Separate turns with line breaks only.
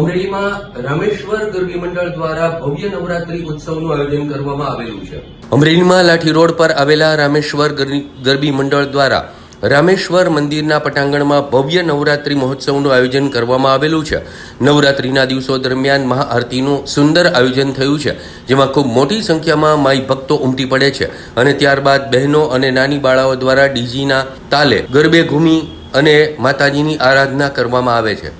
અમરેલીમાં રામેશ્વર ગરબી મંડળ દ્વારા ભવ્ય નવરાત્રી ઉત્સવનું આયોજન કરવામાં આવેલું છે. અમરેલીમાં લાઠી રોડ પર આવેલા રામેશ્વર ગરબી ગરબી મંડળ દ્વારા રામેશ્વર મંદિરના પટાંગણમાં ભવ્ય નવરાત્રી મહોત્સવનું આયોજન કરવામાં આવેલું છે. નવરાત્રીના દિવસો દરમિયાન મહાઆરતીનું સુંદર આયોજન થયું છે, જેમાં ખૂબ મોટી સંખ્યામાં માઈ ભક્તો ઉમટી પડે છે અને ત્યારબાદ બહેનો અને નાની બાળાઓ દ્વારા ડીજીના તાલે ગરબે ઘૂમી અને માતાજીની આરાધના કરવામાં આવે છે.